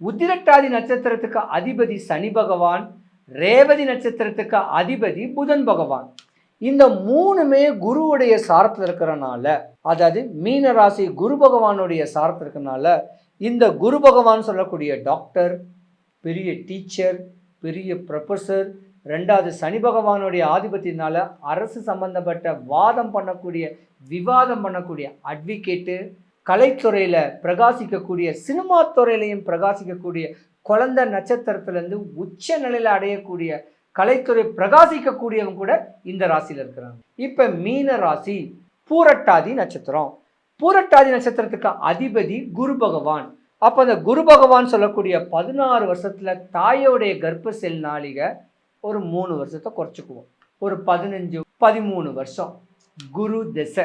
உத்திரட்டாதி நட்சத்திரத்துக்கு அதிபதி சனி பகவான் ரேவதி நட்சத்திரத்துக்கு அதிபதி புதன் பகவான். இந்த மூணுமே குருவுடைய சாரத்தில் இருக்கிறனால அதாவது மீன ராசி குரு பகவானுடைய சாரத்தில் இருக்கிறனால இந்த குரு பகவான் சொல்லக்கூடிய டாக்டர் பெரிய டீச்சர் பெரிய ப்ரொஃபஸர் ரெண்டாவது சனி பகவானுடைய ஆதிபத்தியத்தினால அரசு சம்பந்தப்பட்ட வாதம் பண்ணக்கூடிய விவாதம் பண்ணக்கூடிய அட்வொகேட்டு கலைத்துறையில் பிரகாசிக்கக்கூடிய சினிமா துறையிலையும் பிரகாசிக்கக்கூடிய குழந்த நட்சத்திரத்திலேருந்து உச்ச நிலையில் அடையக்கூடிய கலைத்துறை பிரகாசிக்கக்கூடியவங்க கூட இந்த ராசியில் இருக்கிறாங்க இப்போ மீன ராசி பூரட்டாதி நட்சத்திரம். பூரட்டாதி நட்சத்திரத்துக்கு அதிபதி குரு பகவான். அப்போ அந்த குரு பகவான் சொல்லக்கூடிய பதினாறு வருஷத்தில் தாயோடைய கர்ப்ப செல் நாளிகை ஒரு மூணு வருஷத்தை குறைச்சிக்குவோம். ஒரு பதினஞ்சு பதிமூணு வருஷம் குரு திசை.